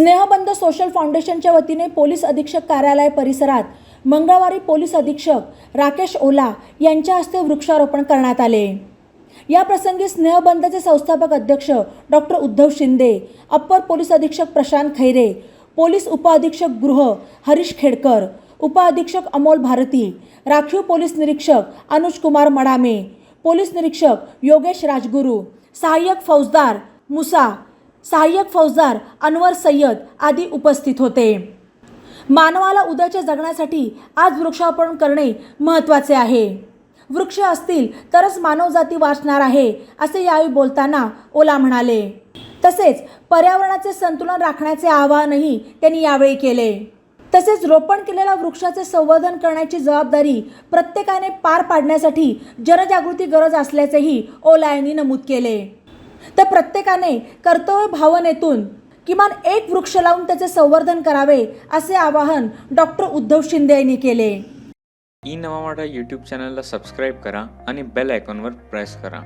स्नेहबंध social फाउंडेशनच्या वतीने police अधीक्षक कार्यालय परिसरात मंगळवारी पोलीस अधीक्षक राकेश ओला यांच्या हस्ते वृक्षारोपण करण्यात आले. या प्रसंगी स्नेहबंधचे संस्थापक अध्यक्ष doctor Uddhav Shinde upper police अधीक्षक प्रशांत खैरे पोलीस उपअधीक्षक गृह हरीश खेडकर उपअधीक्षक अमोल भारती राखीव पोलीस निरीक्षक अनुज कुमार मडामे पोलीस निरीक्षक योगेश राजगुरू सहाय्यक फौजदार मुसा सहाय्यक फौजदार अनवर सय्यद आदी उपस्थित होते. मानवाला उद्याच्या जगण्यासाठी आज वृक्षारोपण करणे महत्त्वाचे आहे. वृक्ष असतील तरच मानवजाती वाचणार आहे असे यावेळी बोलताना ओला म्हणाले. तसेच पर्यावरणाचे संतुलन राखण्याचे आवाहनही त्यांनी यावेळी केले. तसेच रोपण केलेल्या वृक्षाचे संवर्धन करण्याची जबाबदारी प्रत्येकाने पार पाडण्यासाठी जनजागृती गरज असल्याचेही ओला यांनी नमूद केले. तर प्रत्येकाने कर्तव्य भावनेतून किमान एक वृक्ष लावून त्याचे संवर्धन करावे असे आवाहन डॉक्टर उद्धव शिंदे यांनी केले. ई नवा मराठा यूट्यूब चॅनलला सबस्क्राईब करा आणि बेल आयकॉनवर प्रेस करा.